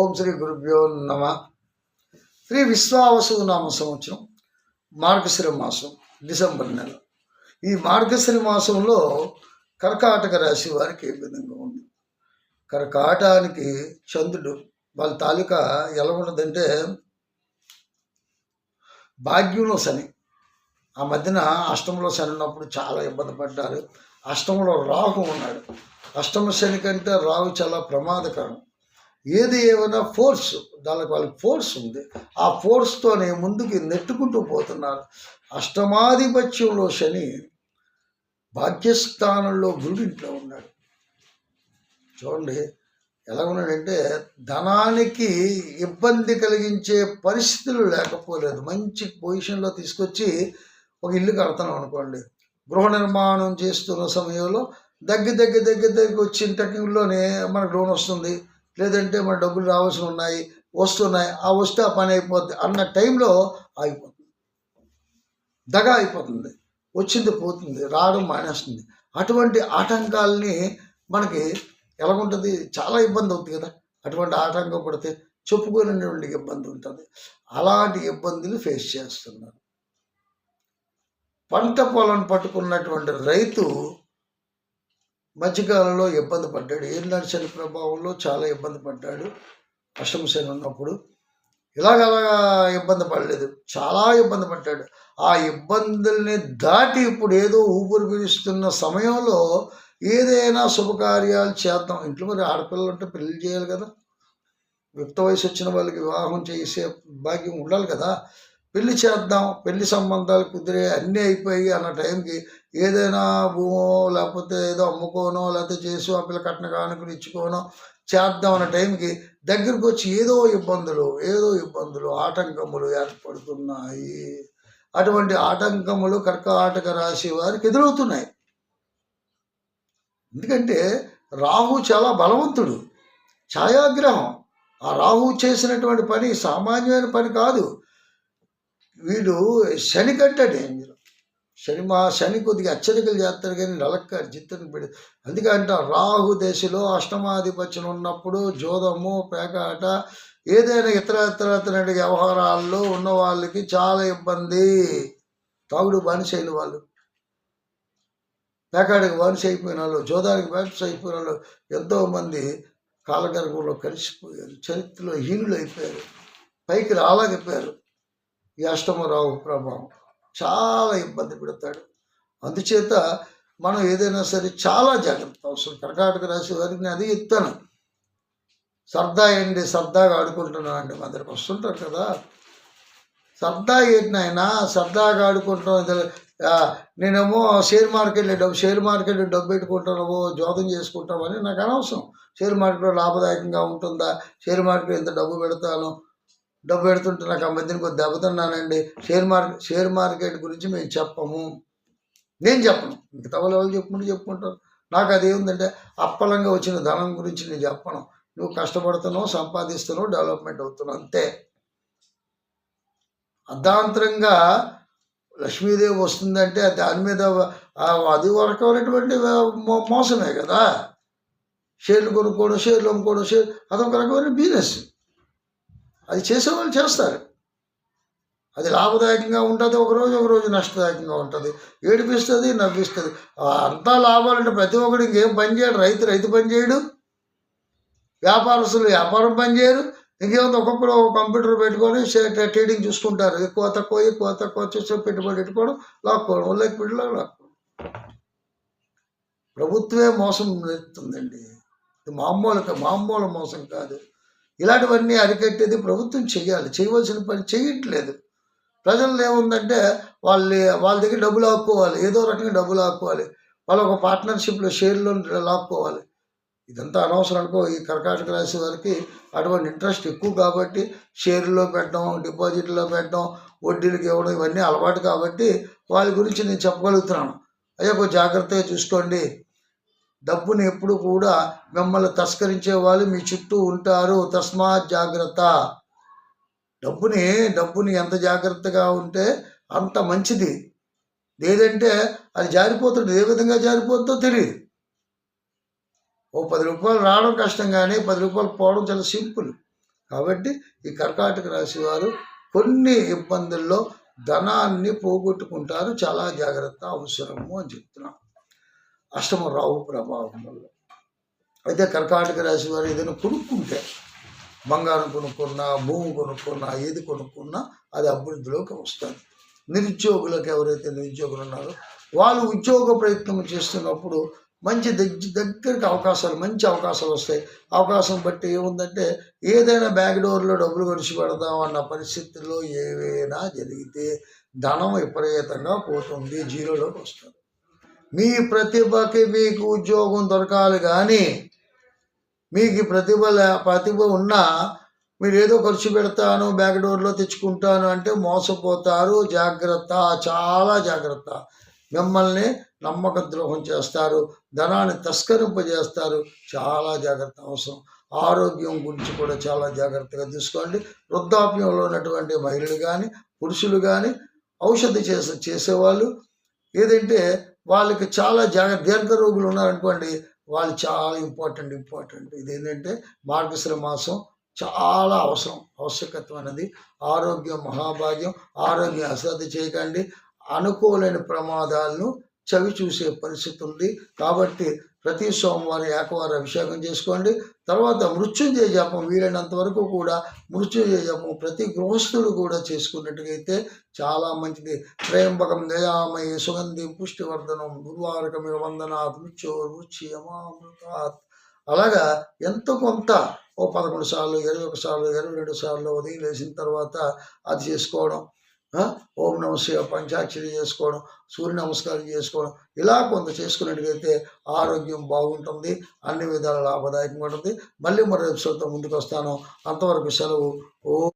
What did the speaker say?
ఓం శ్రీ గురుభ్యో నమ. శ్రీ విశ్వావసు నామ సంవత్సరం మార్గశిర మాసం డిసెంబర్ నెల. ఈ మార్గశిర మాసంలో కర్కాటక రాశి వారికి ఏ విధంగా ఉంది? కర్కాటానికి చంద్రుడు వాళ్ళ తాలూకా ఎలా ఉన్నదంటే భాగ్యంలో శని. ఆ మధ్యన అష్టంలో శని ఉన్నప్పుడు చాలా ఇబ్బంది పడ్డారు. అష్టంలో రాహు ఉన్నాడు. అష్టమ శని కంటే రాహు చాలా ప్రమాదకరం. ఏది ఏమైనా ఫోర్స్ దానికి వాళ్ళకి ఫోర్స్ ఉంది. ఆ ఫోర్స్తోనే ముందుకు నెట్టుకుంటూ పోతున్నారు. అష్టమాధిపత్యంలో శని భాగ్యస్థానంలో గురుడింట్లో ఉన్నాడు. చూడండి ఎలా ఉన్నాడంటే ధనానికి ఇబ్బంది కలిగించే పరిస్థితులు లేకపోలేదు. మంచి పొజిషన్లో తీసుకొచ్చి ఒక ఇల్లు కడతాం అనుకోండి. గృహ నిర్మాణం చేస్తున్న సమయంలో దగ్గర దగ్గర దగ్గర దగ్గర వచ్చిన టెక్నిక్లోనే మనకు లోన్ వస్తుంది. లేదంటే మన డబ్బులు రావాల్సి ఉన్నాయి వస్తున్నాయి ఆ వస్తే ఆ పని అయిపోద్ది అన్న టైంలో ఆగిపోతుంది. దగ అయిపోతుంది వచ్చింది పోతుంది రావడం మానేస్తుంది. అటువంటి ఆటంకాలని మనకి ఎలాగుంటుంది? చాలా ఇబ్బంది అవుతుంది కదా. అటువంటి ఆటంకం పడితే చెప్పుకోలేనటువంటి ఇబ్బంది ఉంటుంది. అలాంటి ఇబ్బందులు ఫేస్ చేస్తున్నారు. పంట పొలం పట్టుకున్నటువంటి రైతు మధ్యకాలంలో ఇబ్బంది పడ్డాడు. ఏళ్ళ శని ప్రభావంలో చాలా ఇబ్బంది పడ్డాడు. అష్టమ శని ఉన్నప్పుడు ఇలాగలాగా ఇబ్బంది పడలేదు. చాలా ఇబ్బంది పడ్డాడు. ఆ ఇబ్బందుల్ని దాటి ఇప్పుడు ఏదో ఊపిరి పీలుస్తున్న సమయంలో ఏదైనా శుభకార్యాలు చేద్దాం. ఇంట్లో మరి ఆడపిల్లలు ఉంటే పెళ్ళి చేయాలి కదా. యుక్త వయసు వచ్చిన వాళ్ళకి వివాహం చేసే భాగ్యం ఉండాలి కదా. పెళ్ళి చేద్దాం. పెళ్ళి సంబంధాలు కుదిరే అన్నీ అయిపోయి అన్న టైంకి ఏదైనా భూమో లేకపోతే ఏదో అమ్ముకోనో లేకపోతే చేసి ఆ పిల్ల కట్న కానుకలు ఇచ్చుకోనో చేద్దాం అన్న టైంకి దగ్గరకు వచ్చి ఏదో ఇబ్బందులు ఏదో ఇబ్బందులు ఆటంకములు ఏర్పడుతున్నాయి. అటువంటి ఆటంకములు కర్కాటక రాశి వారికి ఎదురవుతున్నాయి. ఎందుకంటే రాహు చాలా బలవంతుడు ఛాయాగ్రహం. ఆ రాహు చేసినటువంటి పని సామాన్యమైన పని కాదు. వీడు శని కంటే డేంజర్ శని మా శని కొద్దిగా హెచ్చరికలు చేస్తారు కానీ నలక్కారు చిత్తని పెడి అందుకే అంట రాహు దశలో అష్టమాధిపత్యం ఉన్నప్పుడు జోదము పేకాట ఏదైనా ఇతర ఇతర ఇతర వ్యవహారాల్లో ఉన్న వాళ్ళకి చాలా ఇబ్బంది. తాగుడు బానిస అయిన వాళ్ళు. పేకాడికి బానిస అయిపోయిన వాళ్ళు జోదానికి బానిస అయిపోయిన వాళ్ళు ఎంతోమంది కాలగర్భంలో కలిసిపోయారు చరిత్రలో హీనులు అయిపోయారు పైకి రాలేకపోయారు. ఈ అష్టమరావు ప్రభావం. చాలా ఇబ్బంది పెడతాడు. అందుచేత మనం ఏదైనా సరే చాలా జాగ్రత్త అవసరం. కర్ణాటక రాశి వారికి నేను అది ఇస్తాను సరదా ఏంటి? సరదాగా ఆడుకుంటున్నాను అండి మా దగ్గరకు వస్తుంటారు కదా. సరదా ఏంటి ఆయన సరదాగా ఆడుకుంటాం నేనేమో షేర్ మార్కెట్లో డబ్బు షేర్ మార్కెట్లో డబ్బు పెట్టుకుంటానో జోదం చేసుకుంటామని నాకు అనవసరం. షేర్ మార్కెట్లో లాభదాయకంగా ఉంటుందా? షేర్ మార్కెట్ ఎంత డబ్బు పెడతాను? డబ్బు పెడుతుంటే నాకు ఆ మధ్యన కొద్ది దెబ్బతున్నానండి. షేర్ మార్కెట్ షేర్ మార్కెట్ గురించి మేము చెప్పము. నేను చెప్పను. మిగతా వాళ్ళు ఎవరు చెప్పుకుంటూ చెప్పుకుంటారు. నాకు అది ఏముందంటే అప్పలంగా వచ్చిన ధనం గురించి నేను చెప్పను. నువ్వు కష్టపడుతున్నావు సంపాదిస్తున్నావు డెవలప్మెంట్ అవుతున్నావు. అంతే. అర్ధాంతరంగా లక్ష్మీదేవి వస్తుందంటే దాని మీద అది వరకు ఉన్నటువంటి మోసమే కదా. షేర్లు కొనుక్కోవడం షేర్లు అమ్ముకోవడం షేర్ అదొక రకమైన బిజినెస్ అది చేసేవాళ్ళు చేస్తారు. అది లాభదాయకంగా ఉంటుంది ఒకరోజు ఒకరోజు నష్టదాయకంగా ఉంటుంది. ఏడిపిస్తుంది నవ్విస్తుంది. అంతా లాభాలంటే ప్రతి ఒక్కడు ఇంకేం పని చేయడు. రైతు రైతు పని చేయడు. వ్యాపారస్తులు వ్యాపారం పని చేయరు. ఇంకేముంది? ఒక్కొక్కరు ఒక కంప్యూటర్ పెట్టుకొని ట్రేడింగ్ చూసుకుంటారు. ఎక్కువ తక్కువ ఎక్కువ తక్కువ చూసి పెట్టుబడి పెట్టుకోవడం లాక్కోవడం ఒళ్ళకి పెట్టులో లాక్కోవడం. ప్రభుత్వమే మోసం నేర్పుతుందండి. ఇది మామూలు మామూలు మోసం కాదు. ఇలాంటివన్నీ అరికట్టేది ప్రభుత్వం చేయాలి చేయవలసిన పని చేయట్లేదు ప్రజలు ఏముందంటే వాళ్ళ వాళ్ళ దగ్గర డబ్బులు ఆక్కోవాలి ఏదో రకంగా డబ్బులు ఆక్కోవాలి వాళ్ళ ఒక పార్ట్నర్షిప్లో షేర్లో లాక్కోవాలి. ఇదంతా అనవసరం అనుకో ఈ కర్కాటక రాశి వారికి అటువంటి ఇంట్రెస్ట్ ఎక్కువ కాబట్టి షేర్లో పెట్టడం డిపాజిట్లో పెట్టడం వడ్డీలకు ఇవ్వడం ఇవన్నీ అలవాటు కాబట్టి వాళ్ళ గురించి నేను చెప్పగలుగుతున్నాను. అయ్యా కొంచెం జాగ్రత్తగా చూసుకోండి. డబ్బుని ఎప్పుడు కూడా మిమ్మల్ని తస్కరించే వాళ్ళు మీ చుట్టూ ఉంటారు. తస్మాత్ జాగ్రత్త. డబ్బుని డబ్బుని ఎంత జాగ్రత్తగా ఉంటే అంత మంచిది. లేదంటే అది జారిపోతుంది ఏ విధంగా జారిపోతుందో తెలియదు ఓ పది రూపాయలు రావడం కష్టం కానీ పది రూపాయలు పోవడం చాలా సింపుల్. కాబట్టి ఈ కర్కాటక రాశి వారు కొన్ని ఇబ్బందుల్లో ధనాన్ని పోగొట్టుకుంటారు. చాలా జాగ్రత్త అవసరము అని చెప్తున్నాం అష్టమ రావు ప్రభావం వల్ల. అయితే కర్కాటక రాశి వారు ఏదైనా కొనుక్కుంటే బంగారం కొనుక్కున్నా భూమి కొనుక్కున్నా ఏది కొనుక్కున్నా అది అభివృద్ధిలోకి వస్తుంది. నిరుద్యోగులకు ఎవరైతే నిరుద్యోగులు ఉన్నారో వాళ్ళు ఉద్యోగ ప్రయత్నం చేస్తున్నప్పుడు మంచి దగ్గర దగ్గరికి అవకాశాలు మంచి అవకాశాలు వస్తాయి. అవకాశం బట్టి ఏముందంటే ఏదైనా బ్యాక్ డోర్లో డబ్బులు గడిచి పెడదాం అన్న పరిస్థితుల్లో ఏవైనా జరిగితే ధనం విపరీతంగా పోతుంది జీరోలోకి వస్తుంది. మీ ప్రతిభకి మీకు ఉద్యోగం దొరకాలి కానీ మీకు ప్రతిభ ప్రతిభ ఉన్నా మీరు ఏదో ఖర్చు పెడతాను బ్యాక్ డోర్లో తెచ్చుకుంటాను అంటే మోసపోతారు. జాగ్రత్త చాలా జాగ్రత్త. మిమ్మల్ని నమ్మక ద్రోహం చేస్తారు. ధనాన్ని తస్కరింపజేస్తారు. చాలా జాగ్రత్త అవసరం. ఆరోగ్యం గురించి కూడా చాలా జాగ్రత్తగా తీసుకోండి. వృద్ధాప్యంలో ఉన్నటువంటి మహిళలు కానీ పురుషులు కానీ ఔషధ చేసే చేసేవాళ్ళు ఏదంటే వాళ్ళకి చాలా జాగ్రత్త దీర్ఘ రోగులు ఉన్నారనుకోండి వాళ్ళు చాలా ఇంపార్టెంట్ ఇంపార్టెంట్. ఇది ఏంటంటే మార్గశిర మాసం చాలా అవసరం ఆవశ్యకత్వమైనది ఆరోగ్యం మహాభాగ్యం ఆరోగ్యం అశ్రద్ధ చేయకండి. అనుకోలేని ప్రమాదాలను చవి చూసే పరిస్థితి ఉంది. కాబట్టి ప్రతి సోమవారం ఏకవారం అభిషేకం చేసుకోండి. తర్వాత మృత్యుంజయ జపం వీలైనంత వరకు కూడా మృత్యుంజయ జపం ప్రతి గృహస్థుడు కూడా చేసుకున్నట్టుగైతే చాలా మంచిది. ప్రేంబకం దయామయ సుగంధి పుష్టివర్ధనం. దుర్వారకమివ వందనాత్. మృత్యోర్ మృత్యమామృతాత్ అలాగా ఎంతో కొంత ఓ పదకొండు సార్లు ఇరవై ఒక సార్లు ఇరవై రెండు సార్లు ఉదయం లేచిన తర్వాత అది చేసుకోవడం. ఓం నమ శివ పంచాక్షరి చేసుకోవడం సూర్య నమస్కారం చేసుకోవడం ఇలా కొంత చేసుకున్నట్టుగైతే ఆరోగ్యం బాగుంటుంది అన్ని విధాల లాభదాయకంగా ఉంటుంది. మళ్ళీ మరో ఎపిసోడ్తో ముందుకు వస్తాను అంతవరకు సెలవు. ఓ